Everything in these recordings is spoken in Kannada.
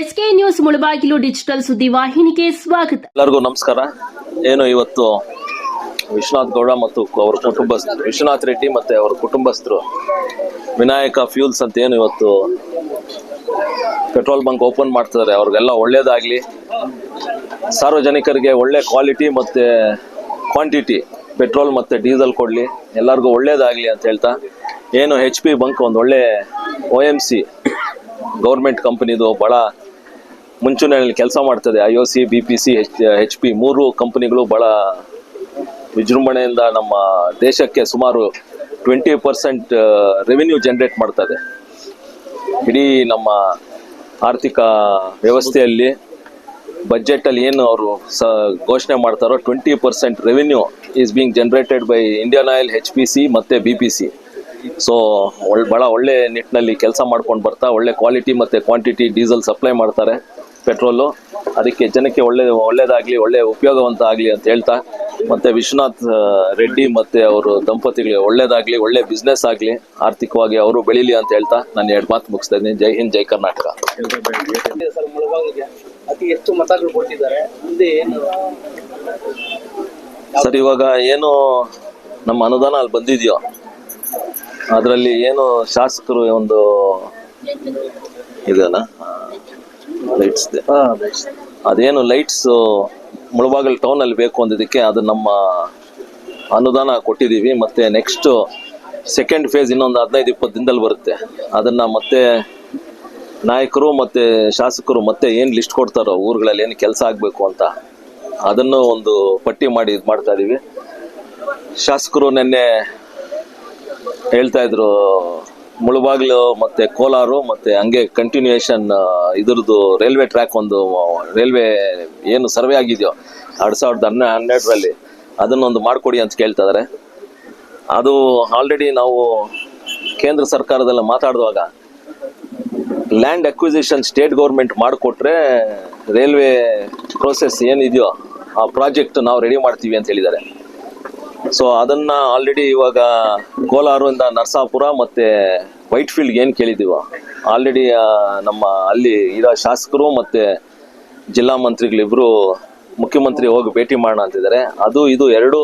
ಎಸ್ಕೆ ನ್ಯೂಸ್ ಮುಳಬಾಗಿಲು ಡಿಜಿಟಲ್ ಸುದ್ದಿ ವಾಹಿನಿಗೆ ಸ್ವಾಗತ. ಎಲ್ಲರಿಗೂ ನಮಸ್ಕಾರ. ಏನು ಇವತ್ತು ವಿಶ್ವನಾಥ್ ಗೌಡ ಮತ್ತು ಅವರ ಕುಟುಂಬಸ್ಥರು ವಿಶ್ವನಾಥ್ ರೆಡ್ಡಿ ಮತ್ತೆ ಅವರ ಕುಟುಂಬಸ್ಥರು ವಿನಾಯಕ ಫ್ಯೂಲ್ಸ್ ಅಂತ ಏನು ಇವತ್ತು ಪೆಟ್ರೋಲ್ ಬಂಕ್ ಓಪನ್ ಮಾಡ್ತಿದ್ದಾರೆ. ಅವ್ರಿಗೆಲ್ಲ ಒಳ್ಳೇದಾಗ್ಲಿ. ಸಾರ್ವಜನಿಕರಿಗೆ ಒಳ್ಳೆ ಕ್ವಾಲಿಟಿ ಮತ್ತೆ ಕ್ವಾಂಟಿಟಿ ಪೆಟ್ರೋಲ್ ಮತ್ತೆ ಡೀಸೆಲ್ ಕೊಡಲಿ. ಎಲ್ಲರಿಗೂ ಒಳ್ಳೇದಾಗ್ಲಿ ಅಂತ ಹೇಳ್ತಾ. ಏನು ಹೆಚ್ ಪಿ ಬಂಕ್ ಒಂದು ಒಳ್ಳೆ ಒ ಎಂ ಸಿ ಗೌರ್ಮೆಂಟ್ ಕಂಪನಿದು ಭಾಳ ಮುಂಚೂಣಿಯಲ್ಲಿ ಕೆಲಸ ಮಾಡ್ತದೆ. I O C B P C H H P ಮೂರು ಕಂಪನಿಗಳು ಭಾಳ ವಿಜೃಂಭಣೆಯಿಂದ ನಮ್ಮ ದೇಶಕ್ಕೆ ಸುಮಾರು ಟ್ವೆಂಟಿ ಪರ್ಸೆಂಟ್ ರೆವಿನ್ಯೂ ಜನರೇಟ್ ಮಾಡ್ತದೆ. ಇಡೀ ನಮ್ಮ ಆರ್ಥಿಕ ವ್ಯವಸ್ಥೆಯಲ್ಲಿ ಬಜೆಟಲ್ಲಿ ಏನು ಅವರು ಸ, ಘೋಷಣೆ ಮಾಡ್ತಾರೋ twenty percent revenue is being generated by Indian Oil H P C ಮತ್ತು ಬಿ ಪಿ ಸಿ ಸೊ ಒಳ್ಳೆ ಭಾಳ ಒಳ್ಳೆ ನಿಟ್ಟಿನಲ್ಲಿ ಕೆಲಸ ಮಾಡ್ಕೊಂಡು ಬರ್ತಾ, ಒಳ್ಳೆ ಕ್ವಾಲಿಟಿ ಮತ್ತು ಕ್ವಾಂಟಿಟಿ ಡೀಸೆಲ್ ಸಪ್ಲೈ ಮಾಡ್ತಾರೆ. ಪೆಟ್ರೋಲು ಅದಕ್ಕೆ ಜನಕ್ಕೆ ಒಳ್ಳೆ ಒಳ್ಳೇದಾಗಲಿ ಒಳ್ಳೆ ಉಪಯೋಗವಂತ ಆಗಲಿ ಅಂತ ಹೇಳ್ತಾ ಮತ್ತು ವಿಶ್ವನಾಥ್ ರೆಡ್ಡಿ ಮತ್ತು ಅವರು ದಂಪತಿಗಳಿಗೆ ಒಳ್ಳೇದಾಗಲಿ ಒಳ್ಳೆ ಬಿಸ್ನೆಸ್ ಆಗಲಿ ಆರ್ಥಿಕವಾಗಿ ಅವರು ಬೆಳೀಲಿ ಅಂತ ಹೇಳ್ತಾ ನಾನು ಎರಡು ಮಾತು ಮುಗಿಸ್ತಾ ಇದ್ದೀನಿ. ಜೈ ಹಿಂದ್ ಜೈ ಕರ್ನಾಟಕ. ಅತಿ ಹೆಚ್ಚು ಮತಗಳು ಕೊಟ್ಟಿದ್ದಾರೆ. ಸರ್ ಇವಾಗ ಏನು ನಮ್ಮ ಅನುದಾನ ಅಲ್ಲಿ ಬಂದಿದೆಯೋ ಅದರಲ್ಲಿ ಏನು ಶಾಸಕರು ಒಂದು ಇದನ್ನ ಲೈಟ್ಸ್ ಅದೇನು ಲೈಟ್ಸ್ ಮುಳಬಾಗಲ್ ಟೌನ್ ಅಲ್ಲಿ ಬೇಕು ಅಂದಿದ್ದಕ್ಕೆ ಅದು ನಮ್ಮ ಅನುದಾನ ಕೊಟ್ಟಿದ್ದೀವಿ. ಮತ್ತೆ ನೆಕ್ಸ್ಟ್ ಸೆಕೆಂಡ್ ಫೇಸ್ ಇನ್ನೊಂದು ಹದಿನೈದು ಇಪ್ಪತ್ತು ದಿನದಲ್ಲಿ ಬರುತ್ತೆ. ಅದನ್ನ ಮತ್ತೆ ನಾಯಕರು ಮತ್ತೆ ಶಾಸಕರು ಮತ್ತೆ ಏನು ಲಿಸ್ಟ್ ಕೊಡ್ತಾರೋ ಊರುಗಳಲ್ಲಿ ಏನು ಕೆಲಸ ಆಗಬೇಕು ಅಂತ ಅದನ್ನು ಒಂದು ಪಟ್ಟಿ ಮಾಡಿ ಇದು ಮಾಡ್ತಾ ಇದೀವಿ. ಶಾಸಕರು ನಿನ್ನೆ ಹೇಳ್ತಾ ಇದ್ರು ಮುಳುಬಾಗ್ಲು ಮತ್ತೆ ಕೋಲಾರು ಮತ್ತೆ ಹಂಗೆ ಕಂಟಿನ್ಯೂಯೇಷನ್ ಇದ್ರದ್ದು ರೈಲ್ವೆ ಟ್ರ್ಯಾಕ್ ಒಂದು ರೈಲ್ವೆ ಏನು ಸರ್ವೆ ಆಗಿದೆಯೋ, ಎರಡು ಸಾವಿರದ ಹನ್ನೆ, ಹನ್ನೆರಡರಲ್ಲಿ ಅದನ್ನೊಂದು ಮಾಡಿಕೊಡಿ ಅಂತ ಕೇಳ್ತಾ ಇದಾರೆ. ಅದು ಆಲ್ರೆಡಿ ನಾವು ಕೇಂದ್ರ ಸರ್ಕಾರದಲ್ಲ ಮಾತಾಡಿದಾಗ ಲ್ಯಾಂಡ್ ಅಕ್ವಿಸಿಷನ್ ಸ್ಟೇಟ್ ಗೌರ್ಮೆಂಟ್ ಮಾಡಿಕೊಟ್ರೆ ರೈಲ್ವೆ ಪ್ರೋಸೆಸ್ ಏನಿದೆಯೋ ಆ ಪ್ರಾಜೆಕ್ಟ್ ನಾವು ರೆಡಿ ಮಾಡ್ತೀವಿ ಅಂತ ಹೇಳಿದ್ದಾರೆ. ಸೊ ಅದನ್ನ ಆಲ್ರೆಡಿ ಇವಾಗ ಕೋಲಾರದಿಂದ ನರಸಾಪುರ ಮತ್ತೆ ವೈಟ್ ಫೀಲ್ಡ್ ಏನು ಕೇಳಿದ್ದೀವೋ? ಆಲ್ರೆಡಿ ನಮ್ಮ ಅಲ್ಲಿ ಇರೋ ಶಾಸಕರು ಮತ್ತು ಜಿಲ್ಲಾ ಮಂತ್ರಿಗಳಿಬ್ರು ಮುಖ್ಯಮಂತ್ರಿ ಹೋಗಿ ಭೇಟಿ ಮಾಡೋಣ ಅಂತಿದ್ದಾರೆ. ಅದು, ಇದು ಎರಡು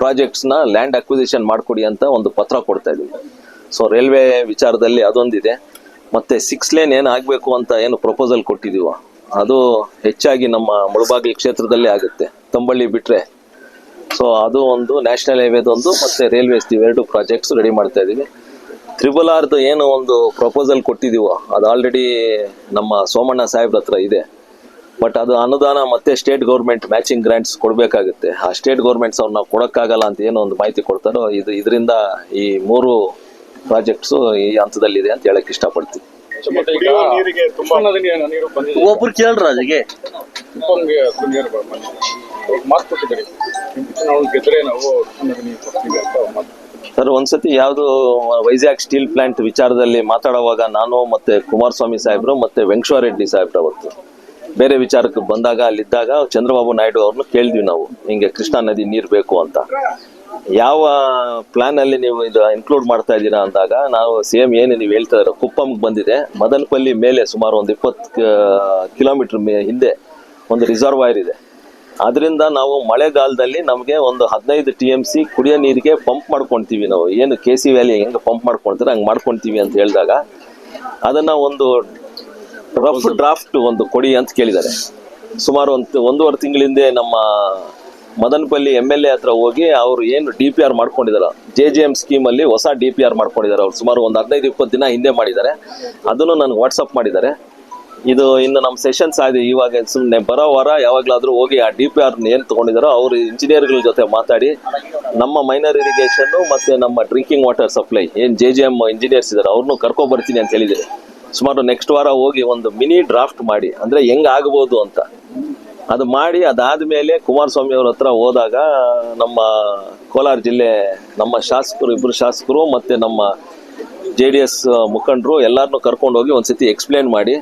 ಪ್ರಾಜೆಕ್ಟ್ಸ್ನ ಲ್ಯಾಂಡ್ ಅಕ್ವಿಸಿಷನ್ ಮಾಡಿಕೊಡಿ ಅಂತ ಒಂದು ಪತ್ರ ಕೊಡ್ತಾ ಇದ್ದೀವಿ ಸೊ ರೈಲ್ವೆ ವಿಚಾರದಲ್ಲಿ ಅದೊಂದಿದೆ. ಮತ್ತು ಸಿಕ್ಸ್ ಲೇನ್ ಏನು ಆಗಬೇಕು ಅಂತ ಏನು ಪ್ರಪೋಸಲ್ ಕೊಟ್ಟಿದ್ದೀವೋ ಅದು ಹೆಚ್ಚಾಗಿ ನಮ್ಮ ಮುಳಬಾಗಿಲು ಕ್ಷೇತ್ರದಲ್ಲಿ ಆಗುತ್ತೆ. ತಂಬಳ್ಳಿ ಬಿಟ್ಟರೆ ಸೊ ಅದು ಒಂದು ನ್ಯಾಷನಲ್ ಹೈವೇದೊಂದು ಮತ್ತು ರೈಲ್ವೇಸ್ ಇವೆರಡು ಪ್ರಾಜೆಕ್ಟ್ಸ್ ರೆಡಿ ಮಾಡ್ತಾ ಇದೀವಿ. ತ್ರಿಬಲ್ ಆರ್ದು ಏನು ಒಂದು ಪ್ರಪೋಸಲ್ ಕೊಟ್ಟಿದ್ದೀವೋ ಅದು ಆಲ್ರೆಡಿ ನಮ್ಮ ಸೋಮಣ್ಣ ಸಾಹೇಬ್ರ ಹತ್ರ ಇದೆ. ಬಟ್ ಅದು ಅನುದಾನ ಮತ್ತೆ ಸ್ಟೇಟ್ ಗೌರ್ಮೆಂಟ್ ಮ್ಯಾಚಿಂಗ್ ಗ್ರಾಂಟ್ಸ್ ಕೊಡಬೇಕಾಗುತ್ತೆ. ಆ ಸ್ಟೇಟ್ ಗೌರ್ಮೆಂಟ್ಸ್ ಅವ್ರನ್ನ ಕೊಡೋಕ್ಕಾಗಲ್ಲ ಅಂತ ಏನೋ ಒಂದು ಮಾಹಿತಿ ಕೊಡ್ತಾರೋ ಇದು ಇದರಿಂದ ಈ ಮೂರು ಪ್ರಾಜೆಕ್ಟ್ಸು ಈ ಹಂತದಲ್ಲಿದೆ ಅಂತ ಹೇಳಕ್ ಇಷ್ಟಪಡ್ತೀನಿ. ಕುಡಿಯುವ ನೀರಿಗೆ ತುಂಬಾ ನೀರು ಬಂದಿದೆ. ಒಬ್ರು ಕೇಳ್ರ ಅದಕ್ಕೆ ಮಾತು ಕೊಟ್ಟಿದ್ದಾರೆ. ನಾವು ಗೆದ್ರೆ ನಾವು ಸರ್, ಒಂದ್ಸತಿ ಯಾವುದು ವೈಜಾಗ್ ಸ್ಟೀಲ್ ಪ್ಲಾಂಟ್ ವಿಚಾರದಲ್ಲಿ ಮಾತಾಡುವಾಗ ನಾನು ಮತ್ತೆ ಕುಮಾರಸ್ವಾಮಿ ಸಾಹೇಬ್ರು ಮತ್ತೆ ವೆಂಕಟರೆಡ್ಡಿ ಸಾಹೇಬ್ರು ಅವತ್ತು ಬೇರೆ ವಿಚಾರಕ್ಕೆ ಬಂದಾಗ, ಅಲ್ಲಿದ್ದಾಗ ಚಂದ್ರಬಾಬು ನಾಯ್ಡು ಅವ್ರನ್ನ ಕೇಳಿದ್ವಿ ನಾವು. ಹಿಂಗೆ ಕೃಷ್ಣಾ ನದಿ ನೀರು ಬೇಕು ಅಂತ. ಯಾವ ಪ್ಲಾನ್ ಅಲ್ಲಿ ನೀವು ಇದು ಇನ್ಕ್ಲೂಡ್ ಮಾಡ್ತಾ ಇದ್ದೀರಾ ಅಂದಾಗ, ನಾವು ಸೇಮ್ ಏನು ನೀವು ಹೇಳ್ತಾ ಇರೋ ಕುಪ್ಪಂಗೆ ಬಂದಿದೆ. ಮದನಪಲ್ಲಿ ಮೇಲೆ ಸುಮಾರು ಒಂದು ಇಪ್ಪತ್ತು ಕಿಲೋಮೀಟರ್ ಹಿಂದೆ ಒಂದು ರಿಸರ್ವಾಯರ್ ಇದೆ. ಅದರಿಂದ ನಾವು ಮಳೆಗಾಲದಲ್ಲಿ ನಮಗೆ ಒಂದು ಹದಿನೈದು ಟಿ ಎಂ ಸಿ ಕುಡಿಯೋ ನೀರಿಗೆ ಪಂಪ್ ಮಾಡ್ಕೊಳ್ತೀವಿ ನಾವು. ಏನು ಕೆ ಸಿ ವ್ಯಾಲಿ ಹೆಂಗೆ ಪಂಪ್ ಮಾಡ್ಕೊಳ್ತಾರೆ ಹಂಗೆ ಮಾಡ್ಕೊಳ್ತೀವಿ ಅಂತ ಹೇಳಿದಾಗ ಅದನ್ನು ಒಂದು ರಫ್ ಡ್ರಾಫ್ಟ್ ಒಂದು ಕೊಡಿ ಅಂತ ಕೇಳಿದ್ದಾರೆ. ಸುಮಾರು ಒಂದು ಒಂದೂವರೆ ತಿಂಗಳಿಂದೆ ನಮ್ಮ ಮದನಪಲ್ಲಿ ಎಂ ಎಲ್ ಎ ಹತ್ರ ಹೋಗಿ ಅವರು ಏನು ಡಿ ಪಿ ಆರ್ ಮಾಡ್ಕೊಂಡಿದ್ದಾರೆ ಜೆ ಜೆ ಎಂ ಸ್ಕೀಮಲ್ಲಿ ಹೊಸ ಡಿ ಪಿ ಆರ್ ಮಾಡ್ಕೊಂಡಿದ್ದಾರೆ ಅವ್ರು. ಸುಮಾರು ಒಂದು ಹದಿನೈದು ಇಪ್ಪತ್ತು ದಿನ ಹಿಂದೆ ಮಾಡಿದ್ದಾರೆ. ಅದನ್ನು ನನಗೆ ವಾಟ್ಸಪ್ ಮಾಡಿದ್ದಾರೆ. ಇದು ಇನ್ನು ನಮ್ಮ ಸೆಷನ್ಸ್ ಆಗಿದೆ ಇವಾಗ ಸುಮ್ಮನೆ ಬರೋ ವಾರ ಯಾವಾಗಲಾದ್ರೂ ಹೋಗಿ ಆ ಡಿ ಪಿ ಆರ್ ಏನು ತಗೊಂಡಿದ್ದಾರೋ ಅವರು ಇಂಜಿನಿಯರ್ಗಳ ಜೊತೆ ಮಾತಾಡಿ, ನಮ್ಮ ಮೈನರ್ ಇರಿಗೇಷನ್ ಮತ್ತೆ ನಮ್ಮ ಡ್ರಿಂಕಿಂಗ್ ವಾಟರ್ ಸಪ್ಲೈ ಏನು ಜೆ ಜೆ ಎಂ ಇಂಜಿನಿಯರ್ಸ್ ಇದ್ದಾರೆ ಅವ್ರನ್ನೂ ಕರ್ಕೊಬರ್ತೀನಿ ಅಂತ ಹೇಳಿದ್ದೀನಿ. ಸುಮಾರು ನೆಕ್ಸ್ಟ್ ವಾರ ಹೋಗಿ ಒಂದು ಮಿನಿ ಡ್ರಾಫ್ಟ್ ಮಾಡಿ, ಅಂದ್ರೆ ಹೆಂಗ್ ಆಗ್ಬೋದು ಅಂತ. ಅದು ಮಾಡಿ, ಅದಾದ್ಮೇಲೆ ಕುಮಾರಸ್ವಾಮಿ ಅವ್ರ ಹತ್ರ ಹೋದಾಗ ನಮ್ಮ ಕೋಲಾರ ಜಿಲ್ಲೆ ನಮ್ಮ ಶಾಸಕರು ಇಬ್ಬರು ಶಾಸಕರು ಮತ್ತೆ ನಮ್ಮ ಜೆ ಡಿ ಎಸ್ ಮುಖಂಡರು ಎಲ್ಲರನ್ನೂ ಕರ್ಕೊಂಡೋಗಿ ಒಂದು ಸತಿ ಎಕ್ಸ್ಪ್ಲೇನ್ ಮಾಡಿ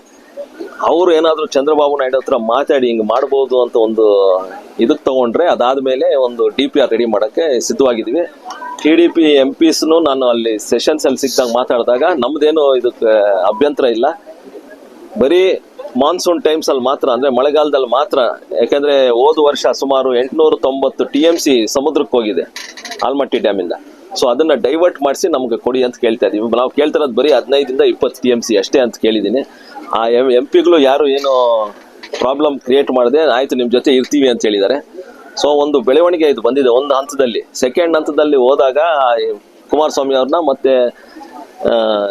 ಅವರು ಏನಾದರೂ ಚಂದ್ರಬಾಬು ನಾಯ್ಡು ಹತ್ರ ಮಾತಾಡಿ ಹಿಂಗೆ ಮಾಡ್ಬೋದು ಅಂತ ಒಂದು ಇದಕ್ಕೆ ತಗೊಂಡ್ರೆ ಅದಾದ್ಮೇಲೆ ಒಂದು ಡಿ ಪಿ ಆರ್ ರೆಡಿ ಮಾಡೋಕ್ಕೆ ಸಿದ್ಧವಾಗಿದ್ದೀವಿ. ಟಿ ಡಿ ಪಿ ಎಂ ಪಿಸ್ನು ನಾನು ಅಲ್ಲಿ ಸೆಷನ್ಸಲ್ಲಿ ಸಿಕ್ಕಿದಾಗ ಮಾತಾಡಿದಾಗ ನಮ್ಮದೇನು ಇದಕ್ಕೆ ಅಭ್ಯಂತರ ಇಲ್ಲ. ಬರೀ ಮಾನ್ಸೂನ್ ಟೈಮ್ಸಲ್ಲಿ ಮಾತ್ರ, ಅಂದರೆ ಮಳೆಗಾಲದಲ್ಲಿ ಮಾತ್ರ, ಯಾಕೆಂದರೆ ಹೋದ ವರ್ಷ ಸುಮಾರು ಎಂಟುನೂರ ತೊಂಬತ್ತು ಟಿ ಎಂ ಸಿ ಸಮುದ್ರಕ್ಕೆ ಹೋಗಿದೆ, ಆಲ್ಮಟ್ಟಿ ಡ್ಯಾಮಿಂದ. ಸೊ ಅದನ್ನು ಡೈವರ್ಟ್ ಮಾಡಿಸಿ ನಮಗೆ ಕೊಡಿ ಅಂತ ಕೇಳ್ತಾ ಇದ್ದೀವಿ ನಾವು ಕೇಳ್ತಿರೋದು ಬರೀ ಹದಿನೈದಿಂದ ಇಪ್ಪತ್ತು ಟಿ ಎಂ ಸಿ ಅಷ್ಟೇ ಅಂತ ಕೇಳಿದ್ದೀನಿ. ಆ ಎಂ ಎಂ ಪಿಗಳು ಯಾರು ಏನು ಪ್ರಾಬ್ಲಮ್ ಕ್ರಿಯೇಟ್ ಮಾಡದೆ ಆಯಿತು ನಿಮ್ಮ ಜೊತೆ ಇರ್ತೀವಿ ಅಂತ ಹೇಳಿದ್ದಾರೆ. ಸೊ ಒಂದು ಬೆಳವಣಿಗೆ ಇದು ಬಂದಿದೆ. ಒಂದು ಹಂತದಲ್ಲಿ ಸೆಕೆಂಡ್ ಹಂತದಲ್ಲಿ ಹೋದಾಗ ಕುಮಾರಸ್ವಾಮಿ ಅವ್ರನ್ನ ಮತ್ತೆ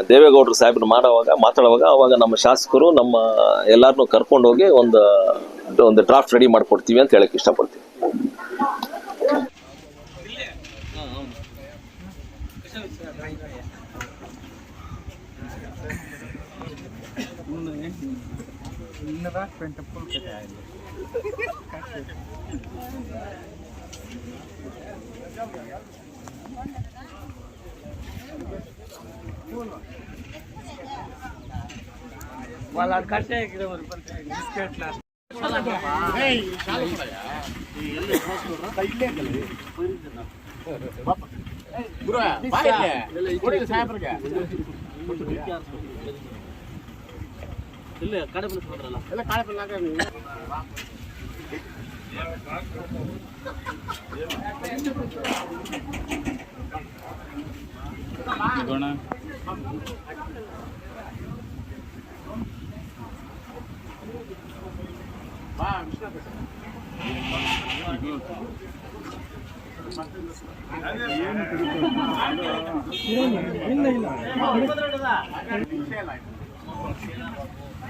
ದೇವೇಗೌಡರು ಸಾಹೇಬ್ರು ಮಾಡೋವಾಗ, ಮಾತಾಡುವಾಗ ಅವಾಗ ನಮ್ಮ ಶಾಸಕರು ನಮ್ಮ ಎಲ್ಲಾರನ್ನೂ ಕರ್ಕೊಂಡು ಹೋಗಿ ಒಂದು ಒಂದು ಡ್ರಾಫ್ಟ್ ರೆಡಿ ಮಾಡಿಕೊಡ್ತೀವಿ ಅಂತ ಹೇಳಕ್ ಇಷ್ಟಪಡ್ತೀವಿ వాళ్ళ కట్టే బిస్కెట్ల ಇಲ್ಲ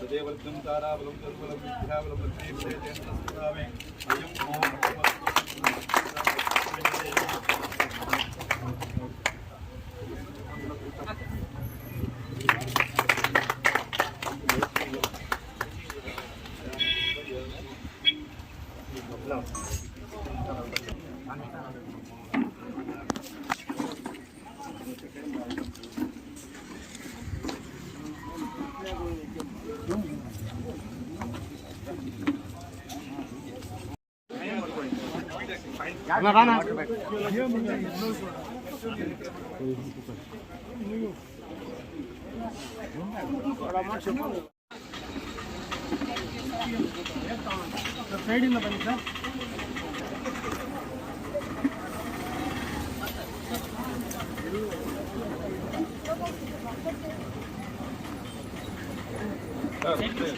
सदैवर्गं ताराबलं तर्बलं मिथ्याबलं लक्ष्मीप्रेतेन तस्सुरावे अयं ओम 나가나? ಸೈಡಿಂದ ಬನ್ನಿ ಸರ್ ಸರ್